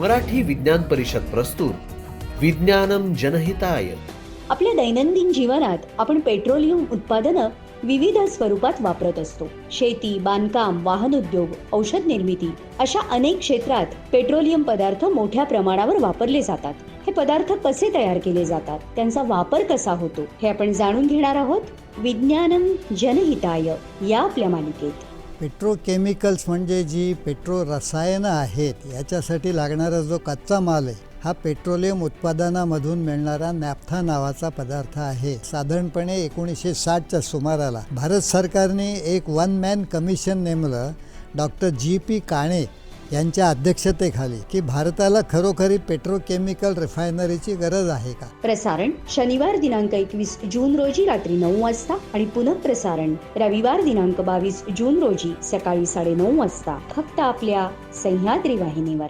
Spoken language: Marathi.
मराठी विज्ञान परिषद प्रस्तुत. विज्ञानम जनहिताय. आपल्या दैनंदिन जीवनात आपण पेट्रोलियम उत्पादनं विविध स्वरूपात वापरत असतो. शेती बांधकाम वाहन उद्योग औषध निर्मिती अशा अनेक क्षेत्रात पेट्रोलियम पदार्थ मोठ्या प्रमाणावर वापरले जातात. हे पदार्थ कसे तयार केले जातात? त्यांचा वापर कसा होतो? हे आपण जाणून घेणार आहोत. विज्ञानम जनहिताय या आपल्या मालिकेत. पेट्रोकेमिकल्स म्हणजे जी पेट्रो रसायनं आहेत याच्यासाठी लागणारा जो कच्चा माल आहे हा पेट्रोलियम उत्पादनामधून मिळणारा नॅफ्था नावाचा पदार्थ आहे. साधारणपणे एकोणीसशे साठच्या सुमाराला भारत सरकारने एक वन मॅन कमिशन नेमलं. डॉक्टर जी पी काणे यांच्या अध्यक्षतेखाली की भारताला खरोखरी पेट्रोकेमिकल रिफायनरीची गरज आहे का? प्रसारण शनिवार दिनांक एकवीस जून रोजी रात्री नऊ वाजता आणि पुनःप्रसारण रविवार दिनांक बावीस जून रोजी सकाळी साडेनऊ वाजता. फक्त आपल्या सह्याद्री वाहिनीवर.